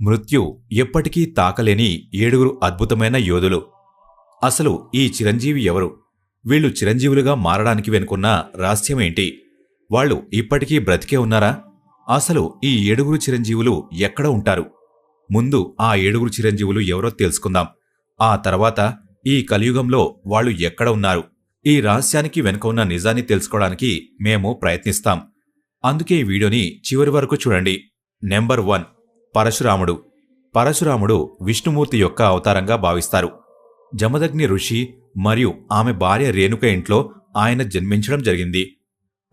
మృత్యు ఎప్పటికీ తాకలేని ఏడుగురు అద్భుతమైన యోధులు. అసలు ఈ చిరంజీవి ఎవరు? వీళ్ళు చిరంజీవులుగా మారడానికి వెనుకున్న రహస్యమేంటి వాళ్ళు ఇప్పటికీ బ్రతికే ఉన్నారా? అసలు ఈ ఏడుగురు చిరంజీవులు ఎక్కడ ఉంటారు? ముందు ఆ ఏడుగురు చిరంజీవులు ఎవరో తెలుసుకుందాం. ఆ తర్వాత ఈ కలియుగంలో వాళ్ళు ఎక్కడ ఉన్నారు? ఈ రహస్యానికి వెనుక ఉన్న నిజాన్ని తెలుసుకోవడానికి మేము ప్రయత్నిస్తాం. అందుకే ఈ వీడియోని చివరి వరకు చూడండి. నెంబర్ వన్ పరశురాముడు. పరశురాముడు విష్ణుమూర్తి యొక్క అవతారంగా భావిస్తారు. జమదగ్ని ఋషి మరియు ఆమె భార్య రేణుక ఇంట్లో ఆయన జన్మించడం జరిగింది.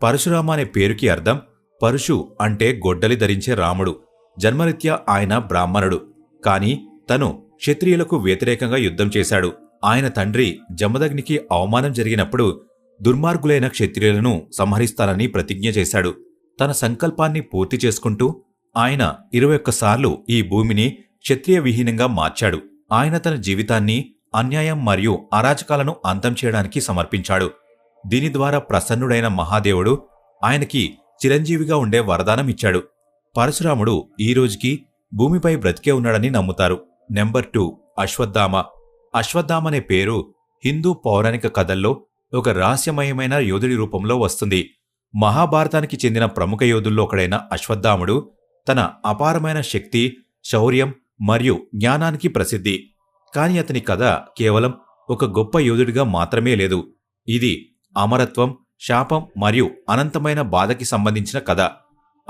పరశురామ అనే పేరుకి అర్థం పరుశు అంటే గొడ్డలి ధరించే రాముడు. జన్మరీత్యా ఆయన బ్రాహ్మణుడు. కాని తను క్షత్రియులకు వ్యతిరేకంగా యుద్ధం చేశాడు. ఆయన తండ్రి జమదగ్నికి అవమానం జరిగినప్పుడు దుర్మార్గులైన క్షత్రియులను సంహరిస్తానని ప్రతిజ్ఞ చేశాడు. తన సంకల్పాన్ని పూర్తి చేసుకుంటూ ఆయన ఇరవై ఒక్కసార్లు ఈ భూమిని క్షత్రియ విహీనంగా మార్చాడు. ఆయన తన జీవితాన్ని అన్యాయం మరియు అరాచకాలను అంతం చేయడానికి సమర్పించాడు. దీని ద్వారా ప్రసన్నుడైన మహాదేవుడు ఆయనకి చిరంజీవిగా ఉండే వరదానం ఇచ్చాడు. పరశురాముడు ఈ రోజుకి భూమిపై బ్రతికే ఉన్నాడని నమ్ముతారు. Number two Ashwatthama. అశ్వత్థామ అనే పేరు హిందూ పౌరాణిక కథల్లో ఒక రహస్యమయమైన యోధుడి రూపంలో వస్తుంది. మహాభారతానికి చెందిన ప్రముఖ యోధుల్లో ఒకడైన అశ్వత్థాముడు తన అపారమైన శక్తి శౌర్యం మరియు జ్ఞానానికి ప్రసిద్ధి. కాని అతని కథ కేవలం ఒక గొప్ప యోధుడిగా మాత్రమే లేదు. ఇది అమరత్వం శాపం మరియు అనంతమైన బాధకి సంబంధించిన కథ.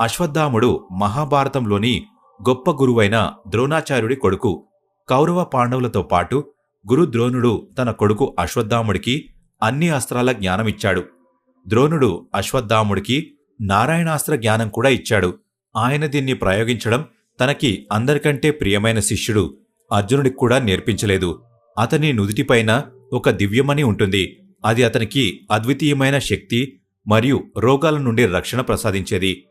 అశ్వత్థాముడు మహాభారతంలోని గొప్ప గురువైన ద్రోణాచార్యుడి కొడుకు. కౌరవ పాండవులతో పాటు గురు ద్రోణుడు తన కొడుకు అశ్వత్థాముడికి అన్ని అస్త్రాల జ్ఞానమిచ్చాడు. ద్రోణుడు అశ్వత్థాముడికి నారాయణాస్త్ర జ్ఞానం కూడా ఇచ్చాడు. ఆయన దీన్ని ప్రయోగించడం తనకి అందరికంటే ప్రియమైన శిష్యుడు అర్జునుడికి కూడా నేర్పించలేదు. అతని నుదిటిపైన ఒక దివ్యమణి ఉంటుంది. అది అతనికి అద్వితీయమైన శక్తి మరియు రోగాల నుండి రక్షణ ప్రసాదించేది.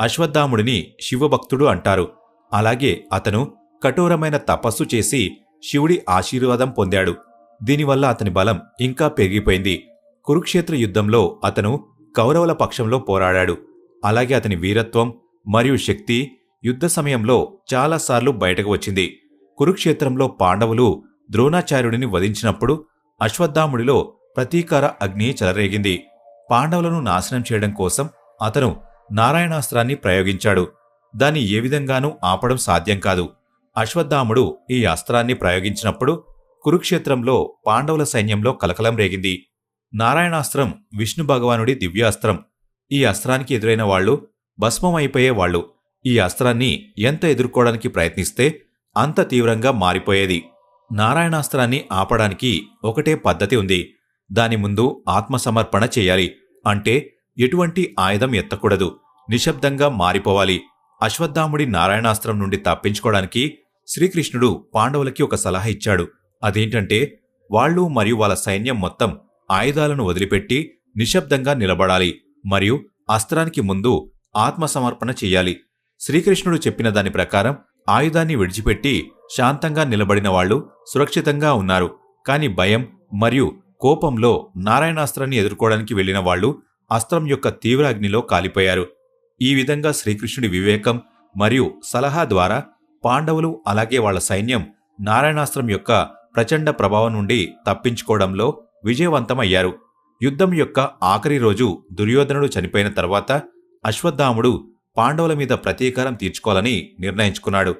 అశ్వత్థాముడిని శివభక్తుడు అంటారు. అలాగే అతను కఠోరమైన తపస్సు చేసి శివుడి ఆశీర్వాదం పొందాడు. దీనివల్ల అతని బలం ఇంకా పెరిగిపోయింది. కురుక్షేత్ర యుద్ధంలో అతను కౌరవుల పక్షంలో పోరాడాడు. అలాగే అతని వీరత్వం మరియు శక్తి యుద్ధ సమయంలో చాలాసార్లు బయటకు వచ్చింది. కురుక్షేత్రంలో పాండవులు ద్రోణాచార్యుడిని వధించినప్పుడు అశ్వత్థాముడిలో ప్రతీకార అగ్ని చెలరేగింది. పాండవులను నాశనం చేయడం కోసం అతను నారాయణాస్త్రాన్ని ప్రయోగించాడు. దాన్ని ఏ విధంగానూ ఆపడం సాధ్యం కాదు. అశ్వత్థాముడు ఈ అస్త్రాన్ని ప్రయోగించినప్పుడు కురుక్షేత్రంలో పాండవుల సైన్యంలో కలకలం రేగింది. నారాయణాస్త్రం విష్ణు భగవానుడి దివ్యాస్త్రం. ఈ అస్త్రానికి ఎదురైన వాళ్ళు భస్మమైపోయేవాళ్ళు ఈ అస్త్రాన్ని ఎంత ఎదుర్కోవడానికి ప్రయత్నిస్తే అంత తీవ్రంగా మారిపోయేది. నారాయణాస్త్రాన్ని ఆపడానికి ఒకటే పద్ధతి ఉంది. దాని ముందు ఆత్మసమర్పణ చేయాలి. అంటే ఎటువంటి ఆయుధం ఎత్తకూడదు. నిశ్శబ్దంగా మారిపోవాలి. అశ్వత్థాముడి నారాయణాస్త్రం నుండి తప్పించుకోవడానికి శ్రీకృష్ణుడు పాండవులకి ఒక సలహా ఇచ్చాడు. అదేంటంటే వాళ్ళు మరియు వాళ్ళ సైన్యం మొత్తం ఆయుధాలను వదిలిపెట్టి నిశ్శబ్దంగా నిలబడాలి. మరియు అస్త్రానికి ముందు ఆత్మసమర్పణ చెయ్యాలి శ్రీకృష్ణుడు చెప్పిన దాని ప్రకారం ఆయుధాన్ని విడిచిపెట్టి శాంతంగా నిలబడిన వాళ్ళు సురక్షితంగా ఉన్నారు. కాని భయం మరియు కోపంలో నారాయణాస్త్రాన్ని ఎదుర్కోవడానికి వెళ్ళిన వాళ్ళు అస్త్రం యొక్క తీవ్ర అగ్నిలో కాలిపోయారు. ఈ విధంగా శ్రీకృష్ణుడి వివేకం మరియు సలహా ద్వారా పాండవులు అలాగే వాళ్ళ సైన్యం నారాయణాస్త్రం యొక్క ప్రచండ ప్రభావం నుండి తప్పించుకోవడంలో విజయవంతమయ్యారు. యుద్ధం యొక్క ఆఖరి రోజు దుర్యోధనుడు చనిపోయిన తర్వాత అశ్వత్థాముడు పాండవుల మీద ప్రతీకారం తీర్చుకోవాలని నిర్ణయించుకున్నాడు.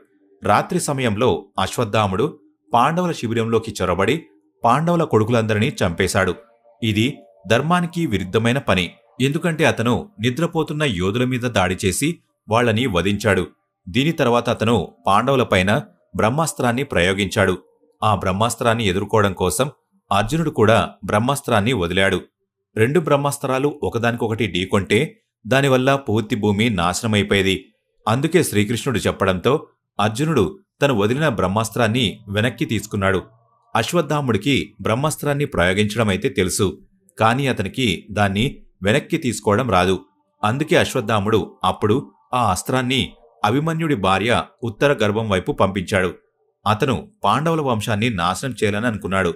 రాత్రి సమయంలో అశ్వత్థాముడు పాండవుల శిబిరంలోకి చొరబడి పాండవుల కొడుకులందరినీ చంపేశాడు. ఇది ధర్మానికి విరుద్ధమైన పని. ఎందుకంటే అతను నిద్రపోతున్న యోధుల మీద దాడి చేసి వాళ్ళని వధించాడు. దీని తర్వాత అతను పాండవులపైన బ్రహ్మాస్త్రాన్ని ప్రయోగించాడు. ఆ బ్రహ్మాస్త్రాన్ని ఎదుర్కోవడం కోసం అర్జునుడు కూడా బ్రహ్మాస్త్రాన్ని వదిలాడు. రెండు బ్రహ్మాస్త్రాలు ఒకదానికొకటి ఢీకొంటే దానివల్ల పూర్తి భూమి నాశనమైపోయేది. అందుకే శ్రీకృష్ణుడు చెప్పడంతో అర్జునుడు తను వదిలిన బ్రహ్మాస్త్రాన్ని వెనక్కి తీసుకున్నాడు. అశ్వత్థాముడికి బ్రహ్మాస్త్రాన్ని ప్రయోగించడమైతే తెలుసు కాని అతనికి దాన్ని వెనక్కి తీసుకోవడం రాదు. అందుకే అశ్వత్థాముడు అప్పుడు ఆ అస్త్రాన్ని అభిమన్యుడి భార్య ఉత్తర గర్భం వైపు పంపించాడు. అతను పాండవుల వంశాన్ని నాశనం చేయాలని అనుకున్నాడు.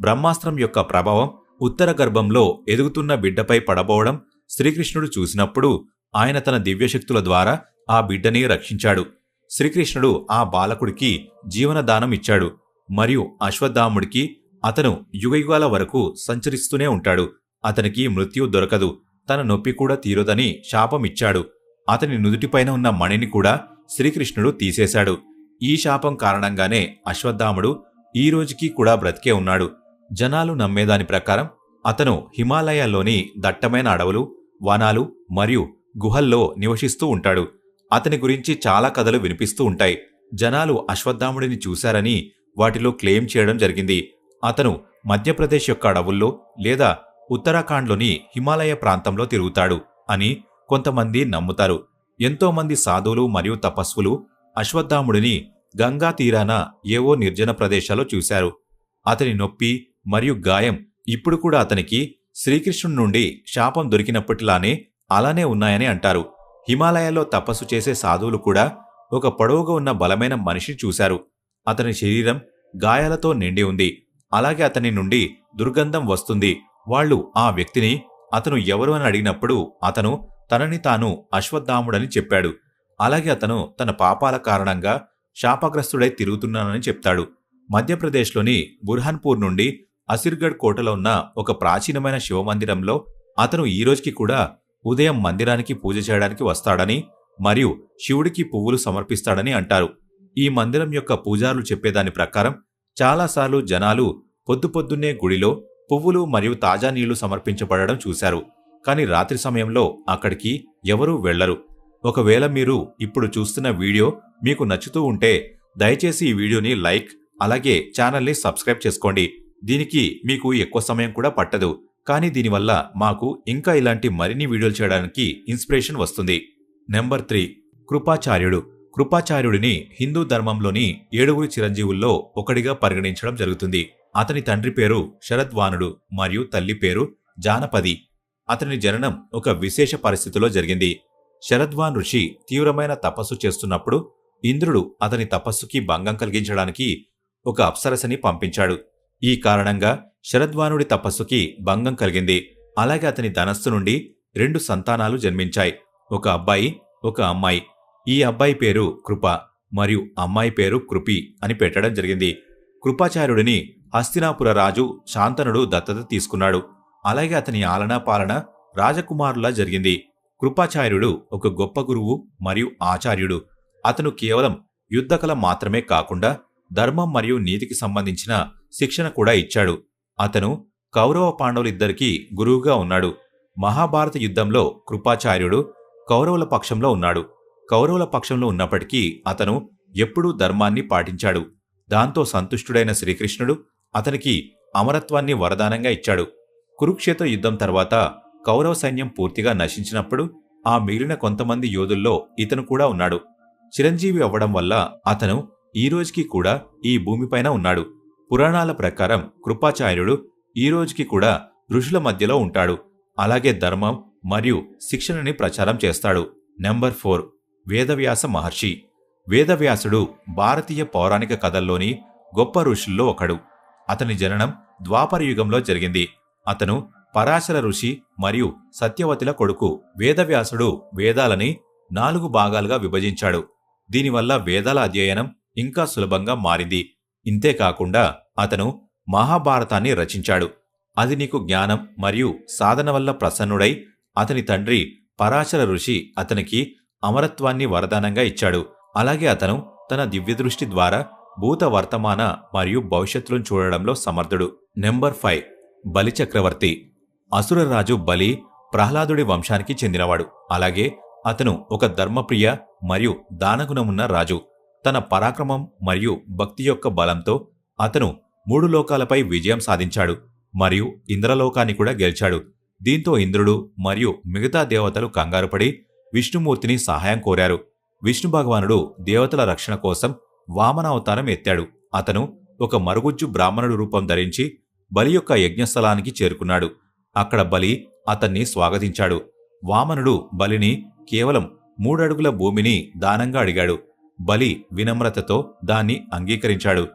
బ్రహ్మాస్త్రం యొక్క ప్రభావం ఉత్తర గర్భంలో ఎదుగుతున్న బిడ్డపై పడబోవడం శ్రీకృష్ణుడు చూసినప్పుడు ఆయన తన దివ్యశక్తుల ద్వారా ఆ బిడ్డని రక్షించాడు. శ్రీకృష్ణుడు ఆ బాలకుడికి జీవనదానం ఇచ్చాడు మరియు అశ్వత్థాముడికి అతను యుగయుగాల వరకు సంచరిస్తూనే ఉంటాడు. అతనికి మృత్యు దొరకదు తన నొప్పి కూడా తీరదని శాపం ఇచ్చాడు. అతని నుదుటిపైన ఉన్న మణిని కూడా శ్రీకృష్ణుడు తీసేశాడు. ఈ శాపం కారణంగానే అశ్వత్థాముడు ఈ రోజుకి కూడా బ్రతికే ఉన్నాడు. జనాలు నమ్మేదాని ప్రకారం అతను హిమాలయాల్లోని దట్టమైన అడవులు వనాలు మరియు గుహల్లో నివసిస్తూ ఉంటాడు. అతని గురించి చాలా కథలు వినిపిస్తూ ఉంటాయి. జనాలు అశ్వత్థాముడిని చూశారని వాటిలో క్లెయిమ్ చేయడం జరిగింది. అతను మధ్యప్రదేశ్ యొక్క అడవుల్లో లేదా ఉత్తరాఖండ్లోని హిమాలయ ప్రాంతంలో తిరుగుతాడు అని కొంతమంది నమ్ముతారు. ఎంతోమంది సాధువులు మరియు తపస్సులు అశ్వత్థాముడిని గంగా తీరాన ఏవో నిర్జన ప్రదేశాల్లో చూశారు. అతని నొప్పి మరియు గాయం ఇప్పుడు కూడా అతనికి శ్రీకృష్ణుడి నుండి శాపం దొరికినప్పటిలానే అలానే ఉన్నాయని అంటారు. హిమాలయాల్లో తపస్సు చేసే సాధువులు కూడా ఒక పొడవుగా ఉన్న బలమైన మనిషిని చూశారు. అతని శరీరం గాయాలతో నిండి ఉంది. అలాగే అతని నుండి దుర్గంధం వస్తుంది. వాళ్ళు ఆ వ్యక్తిని అతను ఎవరు అని అడిగినప్పుడు అతను తనని తాను అశ్వత్థాముడని చెప్పాడు. అలాగే అతను తన పాపాల కారణంగా శాపగ్రస్తుడై తిరుగుతున్నానని చెప్తాడు. మధ్యప్రదేశ్లోని బుర్హాన్పూర్ నుండి అసిర్గఢ్ కోటలో ఉన్న ఒక ప్రాచీనమైన శివమందిరంలో అతను ఈ రోజుకి కూడా ఉదయం మందిరానికి పూజ చేయడానికి వస్తాడని మరియు శివుడికి పువ్వులు సమర్పిస్తాడని అంటారు. ఈ మందిరం యొక్క పూజారులు చెప్పేదాని ప్రకారం చాలాసార్లు జనాలు పొద్దు పొద్దున్నే గుడిలో పువ్వులు మరియు తాజా నీళ్ళు సమర్పించబడడం చూశారు. కానీ రాత్రి సమయంలో అక్కడికి ఎవరూ వెళ్ళరు ఒకవేళ మీరు ఇప్పుడు చూస్తున్న వీడియో మీకు నచ్చుతూ ఉంటే దయచేసి ఈ వీడియోని లైక్ అలాగే ఛానల్ని సబ్స్క్రైబ్ చేసుకోండి. దీనికి మీకు ఎక్కువ సమయం కూడా పట్టదు. కానీ దీనివల్ల మాకు ఇంకా ఇలాంటి మరిన్ని వీడియోలు చేయడానికి ఇన్స్పిరేషన్ వస్తుంది. నెంబర్ త్రీ కృపాచార్యుడు. కృపాచార్యుడిని హిందూ ధర్మంలోని ఏడుగురు చిరంజీవుల్లో ఒకడిగా పరిగణించడం జరుగుతుంది. అతని తండ్రి పేరు శరద్వానుడు మరియు తల్లి పేరు జానపది. అతని జననం ఒక విశేష పరిస్థితిలో జరిగింది. శరద్వాన్ ఋషి తీవ్రమైన తపస్సు చేస్తున్నప్పుడు ఇంద్రుడు అతని తపస్సుకి భంగం కలిగించడానికి ఒక అప్సరసని పంపించాడు. ఈ కారణంగా శరద్వానుడి తపస్సుకి భంగం కలిగింది. అలాగే అతని ధనస్సు నుండి రెండు సంతానాలు జన్మించాయి. ఒక అబ్బాయి ఒక అమ్మాయి. ఈ అబ్బాయి పేరు కృప మరియు అమ్మాయి పేరు కృపి అని పెట్టడం జరిగింది. కృపాచార్యుడిని హస్తినాపుర రాజు శాంతనుడు దత్తత తీసుకున్నాడు. అలాగే అతని ఆలనా పాలన రాజకుమారులా జరిగింది. కృపాచార్యుడు ఒక గొప్ప గురువు మరియు ఆచార్యుడు. అతను కేవలం యుద్ధకళ మాత్రమే కాకుండా ధర్మం మరియు నీతికి సంబంధించిన శిక్షణ కూడా ఇచ్చాడు. అతను కౌరవ పాండవులిద్దరికీ గురువుగా ఉన్నాడు. మహాభారత యుద్ధంలో కృపాచార్యుడు కౌరవుల పక్షంలో ఉన్నాడు. కౌరవుల పక్షంలో ఉన్నప్పటికీ అతను ఎప్పుడూ ధర్మాన్ని పాటించాడు. దాంతో సంతుష్టుడైన శ్రీకృష్ణుడు అతనికి అమరత్వాన్ని వరదానంగా ఇచ్చాడు. కురుక్షేత్ర యుద్ధం తర్వాత కౌరవ సైన్యం పూర్తిగా నశించినప్పుడు ఆ మిగిలిన కొంతమంది యోధుల్లో ఇతను కూడా ఉన్నాడు. చిరంజీవి అవ్వడం వల్ల అతను ఈ రోజుకి కూడా ఈ భూమిపైన ఉన్నాడు. పురాణాల ప్రకారం కృపాచార్యుడు ఈ రోజుకి కూడా ఋషుల మధ్యలో ఉంటాడు. అలాగే ధర్మం మరియు శిక్షణని ప్రచారం చేస్తాడు. Number four. వేదవ్యాస మహర్షి. వేదవ్యాసుడు భారతీయ పౌరాణిక కథల్లోని గొప్ప ఋషుల్లో ఒకడు. అతని జననం ద్వాపర యుగంలో జరిగింది. అతను పరాశర ఋషి మరియు సత్యవతిల కొడుకు. వేదవ్యాసుడు వేదాలని నాలుగు భాగాలుగా విభజించాడు. దీనివల్ల వేదాల అధ్యయనం ఇంకా సులభంగా మారింది. ఇంతేకాకుండా అతను మహాభారతాన్ని రచించాడు. అది నీకు జ్ఞానం మరియు సాధన వల్ల ప్రసన్నుడై అతని తండ్రి పరాశర ఋషి అతనికి అమరత్వాన్ని వరదానంగా ఇచ్చాడు. అలాగే అతను తన దివ్యదృష్టి ద్వారా భూత వర్తమాన మరియు భవిష్యత్తులను చూడడంలో సమర్థుడు. Number five. బలి చక్రవర్తి. అసురరాజు బలి ప్రహ్లాదుడి వంశానికి చెందినవాడు. అలాగే అతను ఒక ధర్మప్రియ మరియు దానగుణమున్న రాజు. తన పరాక్రమం మరియు భక్తి యొక్క బలంతో అతను మూడు లోకాలపై విజయం సాధించాడు మరియు ఇంద్రలోకాన్ని కూడా గెలిచాడు. దీంతో ఇంద్రుడు మరియు మిగతా దేవతలు కంగారుపడి విష్ణుమూర్తిని సహాయం కోరారు. విష్ణు భగవానుడు దేవతల రక్షణ కోసం వామనావతారం ఎత్తాడు. అతను ఒక మరుగుజ్జు బ్రాహ్మణుడు రూపం ధరించి బలి యొక్క యజ్ఞస్థలానికి చేరుకున్నాడు. అక్కడ బలి అతన్ని స్వాగతించాడు. వామనుడు బలిని కేవలం మూడడుగుల భూమిని దానంగా అడిగాడు. బలి వినమ్రతతో దాన్ని అంగీకరించాడు.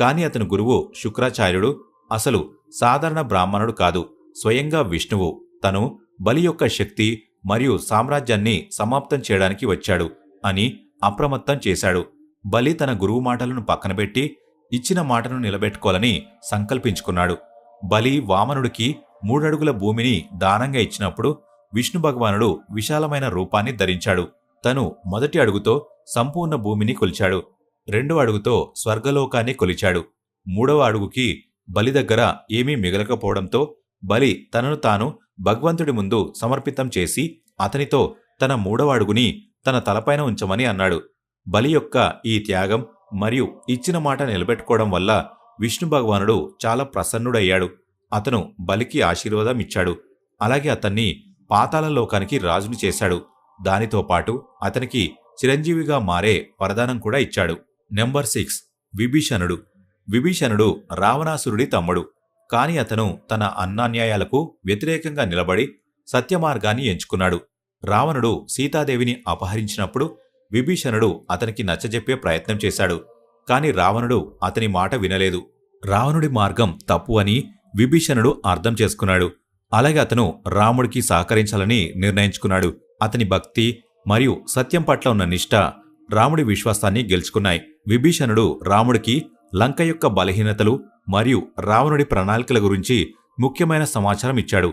కాని అతని గురువు శుక్రాచార్యుడు అసలు సాధారణ బ్రాహ్మణుడు కాదు స్వయంగా విష్ణువు. తను బలి యొక్క శక్తి మరియు సామ్రాజ్యాన్ని సమాప్తం చేయడానికి వచ్చాడు అని అప్రమత్తం చేశాడు. బలి తన గురువు మాటలను పక్కనబెట్టి ఇచ్చిన మాటను నిలబెట్టుకోవాలని సంకల్పించుకున్నాడు. బలి వామనుడికి మూడడుగుల భూమిని దానంగా ఇచ్చినప్పుడు విష్ణు భగవానుడు విశాలమైన రూపాన్ని ధరించాడు. తను మొదటి అడుగుతో సంపూర్ణ భూమిని కొలిచాడు. రెండో అడుగుతో స్వర్గలోకాన్ని కొలిచాడు. మూడవ అడుగుకి బలి దగ్గర ఏమీ మిగలకపోవడంతో బలి తనను తాను భగవంతుడి ముందు సమర్పితం చేసి అతనితో తన మూడవ అడుగుని తన తలపైన ఉంచమని అన్నాడు. బలి యొక్క ఈ త్యాగం మరియు ఇచ్చిన మాట నిలబెట్టుకోవడం వల్ల విష్ణు భగవానుడు చాలా ప్రసన్నుడయ్యాడు. అతను బలికి ఆశీర్వాదం ఇచ్చాడు. అలాగే అతన్ని పాతాళలోకానికి రాజుని చేశాడు. దానితో పాటు అతనికి చిరంజీవిగా మారే వరదానం కూడా ఇచ్చాడు. Number six. విభీషణుడు. విభీషణుడు రావణాసురుడి తమ్ముడు. కాని అతను తన అన్నాన్యాయాలకు వ్యతిరేకంగా నిలబడి సత్యమార్గాన్ని ఎంచుకున్నాడు. రావణుడు సీతాదేవిని అపహరించినప్పుడు విభీషణుడు అతనికి నచ్చజెప్పే ప్రయత్నం చేశాడు. కాని రావణుడు అతని మాట వినలేదు. రావణుడి మార్గం తప్పు అని విభీషణుడు అర్థం చేసుకున్నాడు. అలాగే అతను రాముడికి సహకరించాలని నిర్ణయించుకున్నాడు. అతని భక్తి మరియు సత్యం పట్ల ఉన్న నిష్ఠ రాముడి విశ్వాసాన్ని గెలుచుకున్నాయి. విభీషణుడు రాముడికి లంక యొక్క బలహీనతలు మరియు రావణుడి ప్రణాళికల గురించి ముఖ్యమైన సమాచారం ఇచ్చాడు.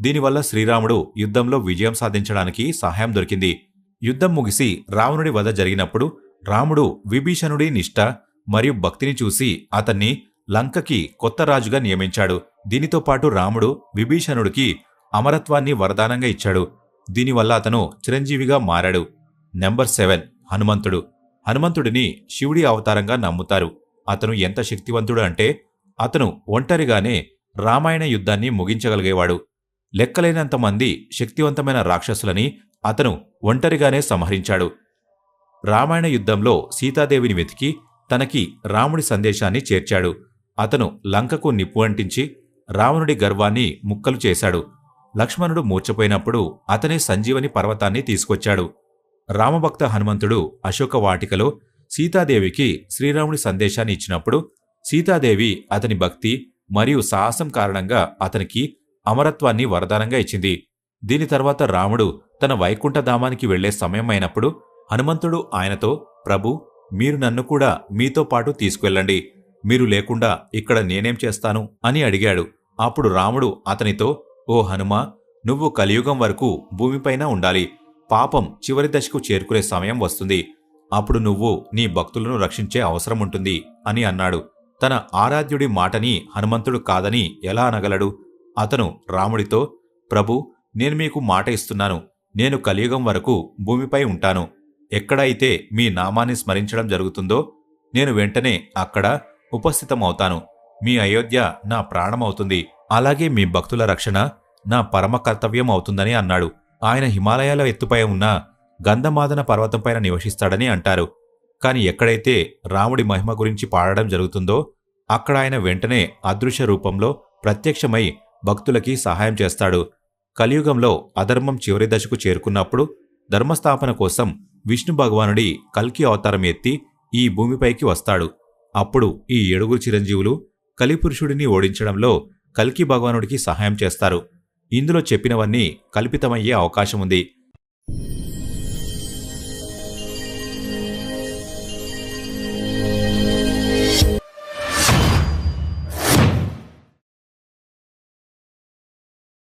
దీనివల్ల శ్రీరాముడు యుద్ధంలో విజయం సాధించడానికి సహాయం దొరికింది. యుద్ధం ముగిసి రావణుడి వధ జరిగినప్పుడు రాముడు విభీషణుడి నిష్ఠ మరియు భక్తిని చూసి అతన్ని లంకకి కొత్త రాజుగా నియమించాడు. దీనితో పాటు రాముడు విభీషణుడికి అమరత్వాన్ని వరదానంగా ఇచ్చాడు. దీనివల్ల అతను చిరంజీవిగా మారాడు. నెంబర్ సెవెన్ హనుమంతుడు. హనుమంతుడిని శివుడి అవతారంగా నమ్ముతారు. అతను ఎంత శక్తివంతుడు అంటే అతను ఒంటరిగానే రామాయణ యుద్ధాన్ని ముగించగలిగేవాడు. లెక్కలేనంతమంది శక్తివంతమైన రాక్షసులని అతను ఒంటరిగానే సంహరించాడు. రామాయణ యుద్ధంలో సీతాదేవిని వెతికి తనకి రాముడి సందేశాన్ని చేర్చాడు. అతను లంకకు నిప్పు అంటించి రావణుడి గర్వాన్ని ముక్కలు చేశాడు. లక్ష్మణుడు మూర్చపోయినప్పుడు అతనే సంజీవని పర్వతాన్ని తీసుకొచ్చాడు. రామభక్త హనుమంతుడు అశోక వాటికలో సీతాదేవికి శ్రీరాముడి సందేశాన్ని ఇచ్చినప్పుడు సీతాదేవి అతని భక్తి మరియు సాహసం కారణంగా అతనికి అమరత్వాన్ని వరదానంగా ఇచ్చింది. దీని తర్వాత రాముడు తన వైకుంఠధామానికి వెళ్ళే సమయం అయినప్పుడు హనుమంతుడు ఆయనతో ప్రభు మీరు నన్ను కూడా మీతో పాటు తీసుకువెళ్ళండి మీరు లేకుండా ఇక్కడ నేనేం చేస్తాను? అని అడిగాడు. అప్పుడు రాముడు అతనితో ఓ హనుమా నువ్వు కలియుగం వరకు భూమిపైన ఉండాలి. పాపం చివరి దశకు చేరుకునే సమయం వస్తుంది. అప్పుడు నువ్వు నీ భక్తులను రక్షించే అవసరం ఉంటుంది అని అన్నాడు. తన ఆరాధ్యుడి మాటని హనుమంతుడు కాదని ఎలా అనగలడు? అతను రాముడితో ప్రభు నేను మీకు మాట ఇస్తున్నాను. నేను కలియుగం వరకు భూమిపై ఉంటాను. ఎక్కడైతే మీ నామాన్ని స్మరించడం జరుగుతుందో నేను వెంటనే అక్కడ ఉపస్థితమవుతాను. మీ అయోధ్య నా ప్రాణమవుతుంది. అలాగే మీ భక్తుల రక్షణ నా పరమ కర్తవ్యం అవుతుందని అన్నాడు. ఆయన హిమాలయాల ఎత్తుపై ఉన్న గంధమాదన పర్వతంపైన నివసిస్తాడని అంటారు. కాని ఎక్కడైతే రాముడి మహిమ గురించి పాడడం జరుగుతుందో అక్కడ ఆయన వెంటనే అదృశ్య రూపంలో ప్రత్యక్షమై భక్తులకి సహాయం చేస్తాడు. కలియుగంలో అధర్మం చివరి దశకు చేరుకున్నప్పుడు ధర్మస్థాపన కోసం విష్ణు భగవానుడి కల్కి అవతారం ఎత్తి ఈ భూమిపైకి వస్తాడు. అప్పుడు ఈ ఏడుగురు చిరంజీవులు కలిపురుషుడిని ఓడించడంలో కల్కి భగవానుడికి సహాయం చేస్తారు. ఇందులో చెప్పినవన్నీ కల్పితమయ్యే అవకాశం ఉంది